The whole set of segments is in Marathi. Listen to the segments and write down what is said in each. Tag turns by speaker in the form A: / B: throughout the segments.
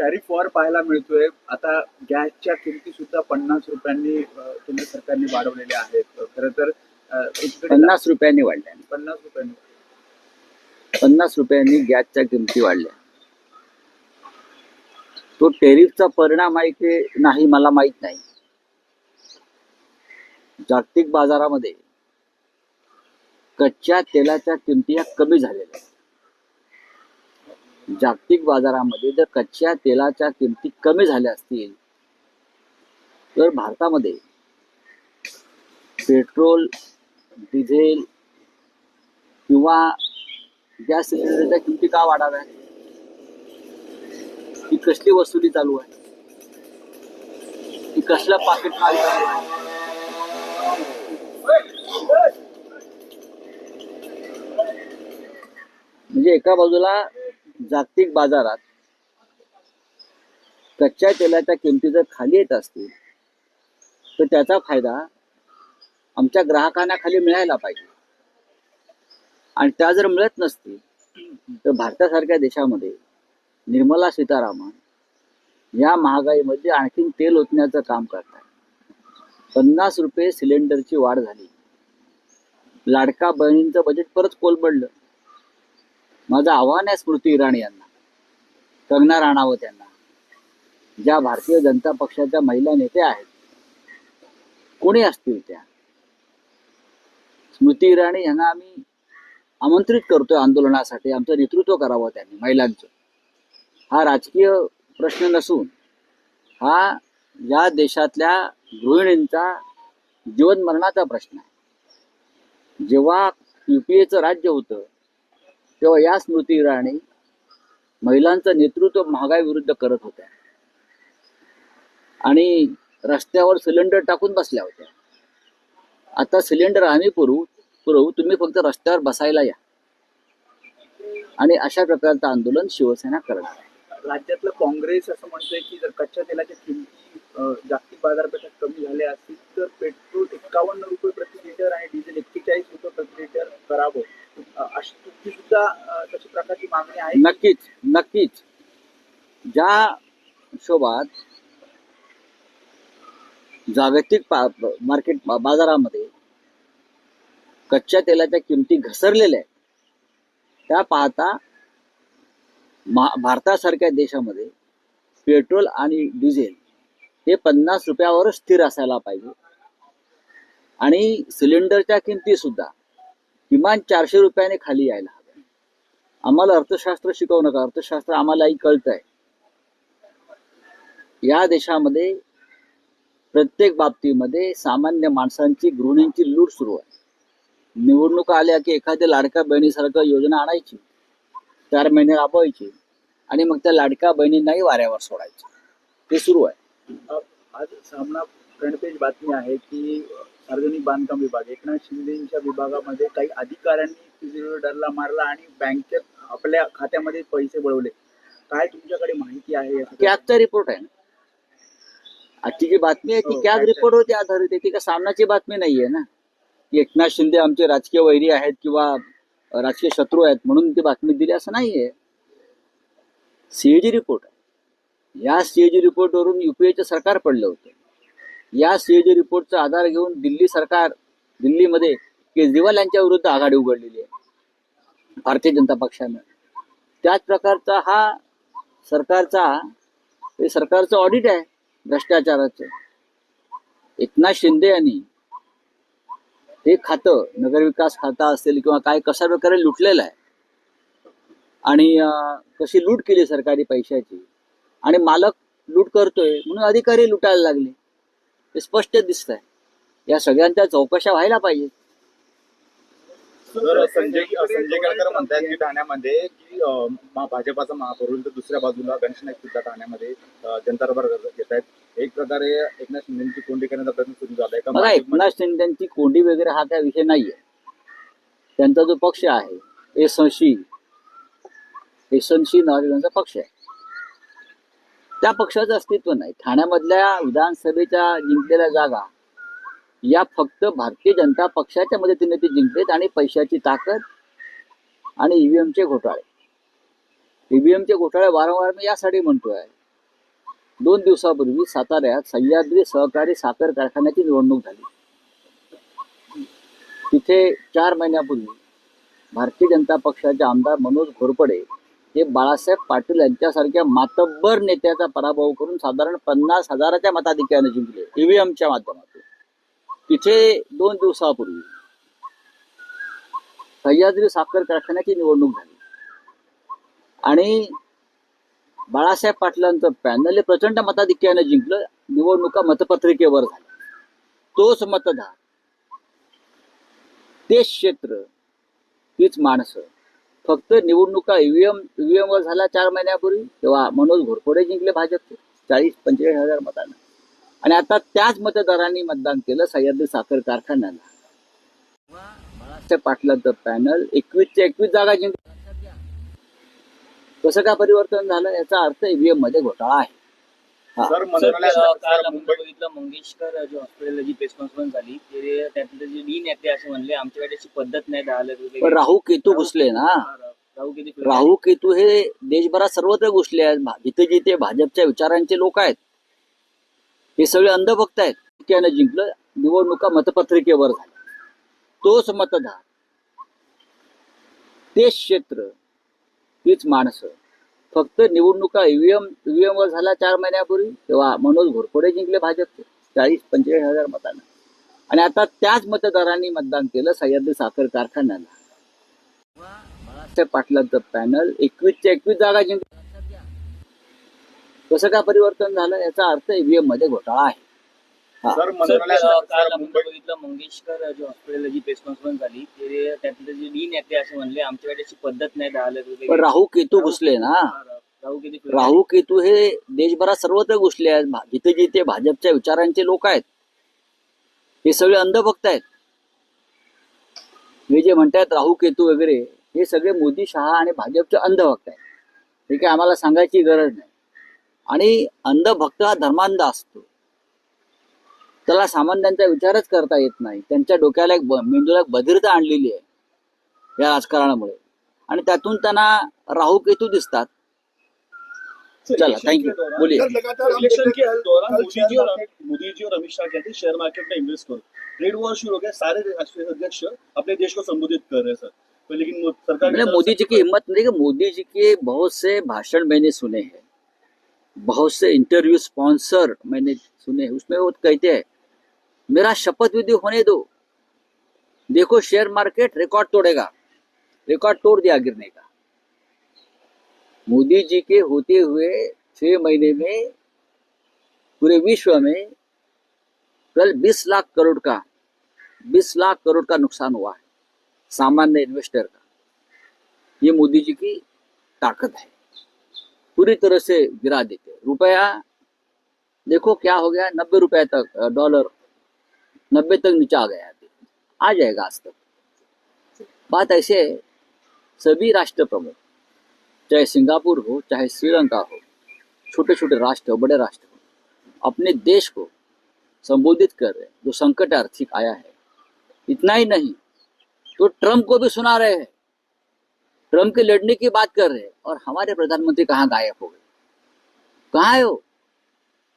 A: टॅरिफ वॉर पाहायला मिळतोय. आता गॅसच्या किमती सुद्धा पन्नास रुपयांनी केंद्र सरकारने वाढवलेल्या आहेत. खरं तर
B: पन्नास रुपयांनी वाढल्या.
A: पन्नास रुपयांनी.
B: पन्नास रुपयांनी गॅसच्या किमती वाढल्या. तो टेरिफचा परिणाम आहे की नाही मला माहीत नाही. जागतिक बाजारामध्ये कच्च्या तेलाच्या किमती ह्या कमी झालेल्या आहेत. जागतिक बाजारामध्ये जर कच्च्या तेलाच्या किमती कमी झाल्या असतील तर भारतामध्ये पेट्रोल डिझेल किंवा गॅस सिलेंडरच्या किमती का वाढाव्या ही कसली वसुली चालू आहे? ती कसलं पाकिट माल चालू आहे? म्हणजे एका बाजूला जागतिक बाजारात कच्च्या तेलाच्या किमती जर खाली येत असतील तर त्याचा फायदा आमच्या ग्राहकांना खाली मिळायला पाहिजे. आणि त्या जर मिळत नसतील तर भारतासारख्या देशामध्ये निर्मला सीतारामन या महागाईमध्ये आणखीन तेल ओतण्याचं काम करतात. पन्नास रुपये सिलेंडरची वाढ झाली. लाडका बहिणींचं बजेट परत कोलबडलं माझं आव्हान आहे स्मृती इराणी यांना कंगना राणावत यांना ज्या भारतीय जनता पक्षाच्या महिला नेत्या आहेत. कोणी असतील त्या? स्मृती इराणी यांना आम्ही आमंत्रित करतोय आंदोलनासाठी आमचं नेतृत्व करावं त्यांनी महिलांचं. हा राजकीय प्रश्न नसून हा या देशातल्या गृहिणींचा जीवनमरणाचा प्रश्न आहे. जेव्हा युपीएचं राज्य होतं तेव्हा या स्मृती इराणी महिलांचं नेतृत्व महागाई विरुद्ध करत होत्या. आणि रस्त्यावर सिलेंडर टाकून बसल्या होत्या. आता सिलेंडर आम्ही पुरवू पुरवू तुम्ही फक्त रस्त्यावर बसायला या. आणि अशा प्रकारचं आंदोलन शिवसेना करत आहे.
A: राज्यातलं काँग्रेस असं म्हणतोय की जर कच्च्या तेलाच्या किमती जागतिक बाजारपेठा कमी झाल्या असतील तर पेट एक्कावन्न रुपये प्रति लिटर आणि डिझेल एक्केचाळीस रुपये प्रति लिटर करावं अ, अशी तुमची सुद्धा अ, तशी प्रकारची मागणी आहे.
B: नक्कीच नक्कीच. ज्या हिशोबात जागतिक मार्केट बाजारामध्ये कच्च्या तेलाच्या किमती घसरलेल्या आहेत त्या पाहता भारतासारख्या देशामध्ये पेट्रोल आणि डिझेल हे पन्नास रुपयावरच स्थिर असायला पाहिजे. आणि सिलेंडरच्या किमती सुद्धा किमान चारशे रुपयाने खाली यायला आम्हाला अर्थशास्त्र शिकवू नका. अर्थशास्त्र आम्हालाही कळत आहे या देशामध्ये प्रत्येक बाबतीमध्ये सामान्य माणसांची गृहिणींची लूट सुरू आहे. निवडणुका आल्या की एखाद्या लाडक्या बहिणीसारखं योजना आणायची. चार महिने राबवायची आणि मग त्या लाडक्या बहिणींनाही वाऱ्यावर सोडायचं. ते सुरू आहे.
A: आज सामना फ्रंट पेज बातमी आहे की सार्वजनिक बांधकाम विभाग. एकनाथ शिंदेच्या विभागामध्ये काही अधिकाऱ्यांनी सिलेंडरला मारला आणि बँकेत आपल्या खात्यामध्ये पैसे वळवले काय तुमच्याकडे माहिती आहे?
B: कॅगचा रिपोर्ट आहे आजची जी बातमी आहे ती
A: हो,
B: कॅग
A: कॅगच्या.
B: रिपोर्ट होती आधारित आहे. ती का सामनाची बातमी नाहीये ना. की एकनाथ शिंदे आमचे राजकीय वैरी आहेत किंवा राजकीय शत्रू आहेत म्हणून ती बातमी दिली असं नाहीये. सीएजी रिपोर्ट आहे. या सीएजी रिपोर्टवरून युपीएचं सरकार पडलं होतं. या सीएजी रिपोर्टचा आधार घेऊन दिल्ली सरकार दिल्लीमध्ये केजरीवाल यांच्या विरुद्ध आघाडी उघडलेली आहे भारतीय जनता पक्षानं. त्याच प्रकारचा हा सरकारचा हे सरकारचं ऑडिट आहे भ्रष्टाचाराचं. एकनाथ शिंदे यांनी हे खातं नगरविकास खातं असेल किंवा काय कशा प्रकारे लुटलेलं आहे आणि कशी लूट केली सरकारी पैशाची आणि मालक लूट करतोय म्हणून अधिकारी लुटायला लागले. हे स्पष्ट दिसत आहे या सगळ्यांच्या चौकशा व्हायला पाहिजे.
C: संजय संजय केळकर म्हणतात की ठाण्यामध्ये की भाजपाचा महापौर तर दुसऱ्या बाजूला गणेश नाईक सुद्धा ठाण्यामध्ये जनता दरबार घेत आहेत. एक प्रकारे एकनाथ शिंदेची कोंडी करण्याचा प्रयत्न सुरू झाला आहे का
B: एकनाथ शिंदेची कोंडी वगैरे हा काय विषय नाहीये. त्यांचा जो पक्ष आहे एसशी एसनशी नावाचा पक्ष आहे. त्या पक्षाचं अस्तित्व नाही. ठाण्यामधल्या विधानसभेच्या जिंकलेल्या जागा या फक्त भारतीय जनता पक्षाच्या मदतीने ते जिंकलेत आणि पैशाची ताकद आणि ईव्हीएमचे घोटाळे. ईव्हीएमचे घोटाळे वारंवार मी यासाठी म्हणतोय. दोन दिवसापूर्वी साताऱ्यात सह्याद्री सहकारी साखर कारखान्याची निवडणूक झाली. तिथे चार महिन्यापूर्वी भारतीय जनता पक्षाचे आमदार मनोज घोरपडे हे बाळासाहेब पाटील यांच्यासारख्या मातब्बर नेत्याचा पराभव करून साधारण पन्नास हजाराच्या मताधिक्याने जिंकले ईव्हीएमच्या माध्यमातून. तिथे दोन दिवसापूर्वी सह्याद्री साखर कारखान्याची निवडणूक झाली. आणि बाळासाहेब पाटलांचं पॅनल हे प्रचंड मताधिक्याने जिंकलं निवडणुका मतपत्रिकेवर झाल्या. तोच मतदार तेच क्षेत्र तीच माणसं फक्त निवडणुका ईव्हीएम ईव्हीएम वर झाला चार महिन्यापूर्वी तेव्हा मनोज घोरपडे जिंकले भाजपचे चाळीस पंचेचाळीस हजार मतांना. आणि आता त्याच मतदारांनी मतदान केलं सह्याद्री साखर कारखान्याला. बाळासाहेब पाटलांचं पॅनल एकवीसच्या एकवीस जागा जिंकलं. कसं का परिवर्तन झालं याचा अर्थ ईव्हीएममध्ये घोटाळा आहे.
C: सर
D: काल आपण बघितलं मंगेशकर जे हॉस्पिटलला जी प्रेस कॉन्फरन्स झाली ते त्यातले जे डीन आहेत ते असे म्हणले आमच्याकडे अशी पद्धत नाही दहा लाख रुपये
B: पण राहू केतू घुसले ना.
D: राहू किती
B: राहू केतू हे देशभरात सर्वत्र घुसले आहेत. भा- जिथे जिथे भाजपच्या विचारांचे लोक आहेत हे सगळे अंधभक्त आहेत. त्यानं जिंकलं. निवडणुका मतपत्रिकेवर झाल्या. तोच मतदार तेच क्षेत्र तीच माणसं फक्त निवडणुका ईव्हीएम ईव्हीएम वर झाला चार महिन्यापूर्वी तेव्हा मनोज घोरपडे जिंकले भाजपचे चाळीस पंचेचाळीस हजार मतांना. आणि आता त्याच मतदारांनी मतदान केलं सह्याद्री साखर कारखान्याला. बाळासाहेब पाटलांचं पॅनल एकवीसच्या एकवीस जागा जिंकलं कसं का परिवर्तन झालं? याचा अर्थ ईव्हीएममध्ये घोटाळा आहे.
C: सर
D: काल आपण बघितलं मंगेशकर जे हॉस्पिटलला जी प्रेस कॉन्फरन्स झाली ते त्यातले जे डीन आहेत ते असे म्हणले आमच्याकडे अशी पद्धत नाही दहा लाख रुपये
B: पण राहू केतू घुसले ना.
D: राहू किती
B: राहू केतू हे देशभरात सर्वत्र घुसले आहेत. जिथे जिथे भाजपच्या विचारांचे लोक आहेत हे सगळे अंधभक्त आहेत. हे जे म्हणतात राहू केतू वगैरे हे सगळे मोदी शहा आणि भाजपचे अंधभक्त आहेत. हे काही आम्हाला सांगायची गरज नाही. आणि अंधभक्त हा धर्मांध असतो. त्याला सामान्यांचा विचारच करता येत नाही. त्यांच्या डोक्याला एक मेंदूला एक बधिरता आणलेली आहे या राजकारणामुळे. आणि त्यातून त्यांना राहू केतू दिसतात. चला थँक्यू बोलिए.
E: इलेक्शन के दौरान मोदी जी और मोदी जी और अमित शाह कहते हैं शेयर मार्केट में इन्वेस्ट करो। ट्रेड वॉर शुरू हो गया सारे राष्ट्रीय अध्यक्ष अपने देश को संबोधित कर रहे हैं सर। पर लेकिन सरकार
B: मोदी जी की हिम्मत नहीं कि मोदी जी के बहुत से भाषण मैंने सुने हैं। बहुत से इंटरव्यू स्पॉन्सर मैंने सुने हैं। उसमें वो कहते हैं मेरा शपथ विधि होने दो। देखो शेयर मार्केट रिकॉर्ड तोड़ेगा। रिकॉर्ड तोड़ दिया गिरने का। मोदी जी के होते हुए छह महीने में, पूरे विश्व में कल 20 लाख करोड़ का 20 लाख करोड़ का नुकसान हुआ है, सामान्य इन्वेस्टर का। ये मोदी जी की ताकत है। पूरी तरह से गिरा देते रुपया, देखो क्या हो गया, नब्बे रुपए तक डॉलर नब्बे तक नीचे आ गया अभी आ जाएगा आज तक। बात ऐसे सभी राष्ट्र प्रमुख, चाहे सिंगापुर हो, चाहे श्रीलंका हो छोटे छोटे राष्ट्र हो बड़े राष्ट्र हो, अपने देश को संबोधित कर रहे जो संकट आर्थिक आया है, इतना ही नहीं तो ट्रंप को भी सुना रहे हैं। ट्रंप के लड़ने की बात कर रहे हैं, और हमारे प्रधानमंत्री कहाँ गायब हो गए? कहाँ है वो?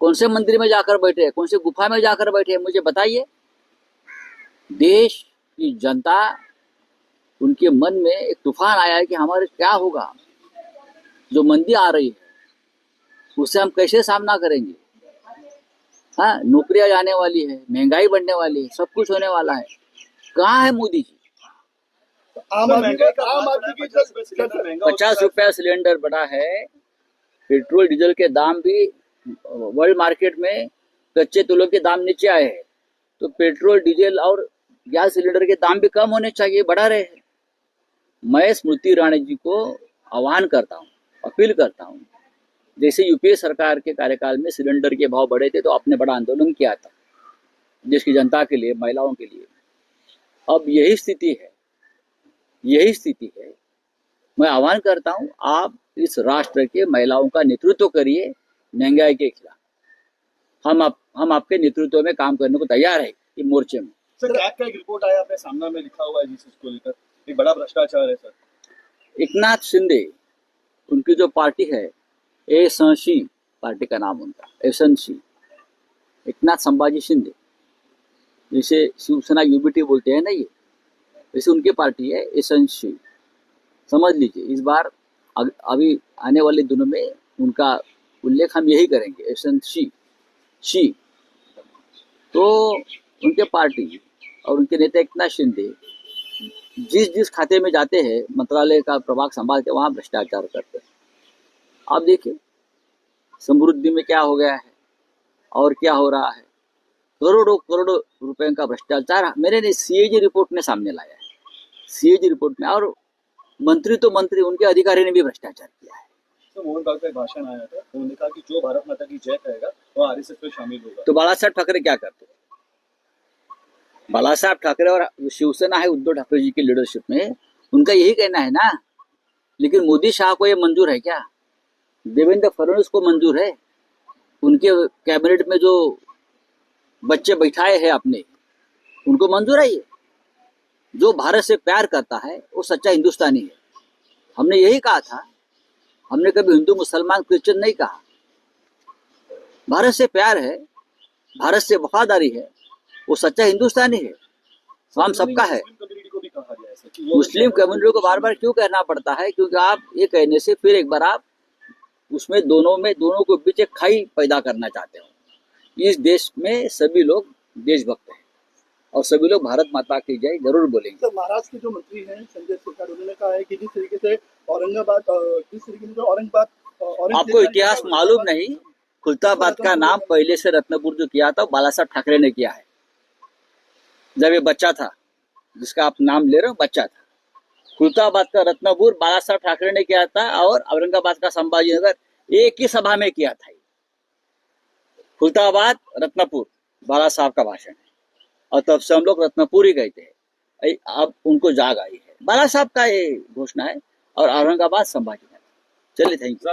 B: कौन से मंदिर में जाकर बैठे कौन से गुफा में जाकर बैठे मुझे बताइए। देश की जनता उनके मन में एक तूफ़ान आया है कि हमारे क्या होगा? जो मंदी आ रही है उससे हम कैसे सामना करेंगे? हाँ नौकरियाँ जाने वाली है महँगाई बढ़ने वाली है सब कुछ होने वाला है। कहाँ है मोदी जी?
E: आम आदमी का आम आदमी की पचास।
B: रुपया सिलेंडर बढ़ा है। पेट्रोल डीजल के दाम भी वर्ल्ड मार्केट में कच्चे तेलों के दाम नीचे आए हैं। तो पेट्रोल डीजल और गैस सिलेंडर के दाम भी कम होने चाहिए, बढ़ा रहे हैं। मैं स्मृति ईरानी जी को आह्वान करता हूँ, अपील करता हूँ, जैसे यूपीए सरकार के कार्यकाल में सिलेंडर के भाव बढ़े थे तो आपने बड़ा आंदोलन किया था, देश की जनता के लिए, महिलाओं के लिए। अब यही स्थिति है, यही स्थिति है। मैं आह्वान करता हूँ, आप इस राष्ट्र के महिलाओं का नेतृत्व करिए, महँगाई के खिलाफ। हम आप, हम आपके नेतृत्व में काम करने को तैयार है इस मोर्चे में।
E: सर कैग का एक रिपोर्ट आया अपने सामने में लिखा हुआ है जिस इसको लेकर। एक बड़ा भ्रष्टाचार है सर।
B: एकनाथ शिंदे उनकी जो पार्टी है ए संशी पार्टी का नाम उनका एसएनसी एकनाथ संभाजी शिंदे जैसे शिवसेना यूबीटी बोलते हैं ना ये वैसे उनकी पार्टी है एसएनसी समझ लीजिए इस बार अभी आने वाले दिनों में उनका उल्लेख हम यही करेंगे एसएनसी शी तो उनके पार्टी और उनके नेता एकनाथ शिंदे जिस जिस खाते में जाते हैं मंत्रालय का प्रभाग संभालते हैं वहाँ भ्रष्टाचार करते हैं। आप देखिए समृद्धि में क्या हो गया है और क्या हो रहा है। करोड़ों करोड़ों रुपए का भ्रष्टाचार मेरे ने सीएजी रिपोर्ट ने सामने लाया है। सीएजी रिपोर्ट में और मंत्री तो मंत्री उनके अधिकारी ने भी भ्रष्टाचार किया है।
E: तो मोहन का एक भाषण आया था। उन्होंने कहा कि जो भारत माता की जय करेगा वो आरएसएस में शामिल होगा।
B: तो बाळासाहेब ठाकरे क्या करते? बाळासाहेब ठाकरे और शिवसेना है उद्धव ठाकरे जी की लीडरशिप में। उनका यही कहना है ना, लेकिन मोदी शाह को ये मंजूर है क्या? देवेंद्र फडणवीस को मंजूर है? उनके कैबिनेट में जो बच्चे बैठाए हैं अपने, उनको मंजूर है ये? जो भारत से प्यार करता है, वो सच्चा हिंदुस्तानी है। हमने यही कहा था। हमने कभी हिंदू, मुसलमान, क्रिश्चियन नहीं कहा। भारत से प्यार है, भारत से वफादारी है वो सच्चा हिंदुस्तानी है। तो हम सबका है।
E: मुस्लिम कम्युनिटी को
B: बार बार क्यों कहना पड़ता है? क्योंकि आप ये कहने से फिर एक बार आप उसमें दोनों में दोनों के बीच एक खाई पैदा करना चाहते हो। इस देश में सभी लोग देशभक्त हैं। और सभी लोग भारत माता की जय ज़रूर बोलेंगे।
F: सर महाराष्ट्र के जो मंत्री हैं संजय शेखर उन्होंने कहा है कि जिस तरीके से औरंगाबाद जिस तरीके से जो औरंगाबाद औरंग
B: आपको इतिहास मालूम नहीं खुलताबाद का नाम पहले से रत्नपुर जो किया था बाला साहब ठाकरे ने किया है। जब ये बच्चा था, जिसका आप नाम ले रहे हो, बच्चा था। खुलताबाद का रत्नपुर बाला साहब ठाकरे ने किया था और औरंगाबाद का संभाजी नगर एक ही सभा में किया था खुलताबाद, रत्नपुर बाला साहब का भाषण है। और तब से हम लोग रत्नपुर ही गए थे। अब उनको जाग आई है। बाला साहब का ये घोषणा है और औरंगाबाद संभाजी नगर चलिए थैंक यू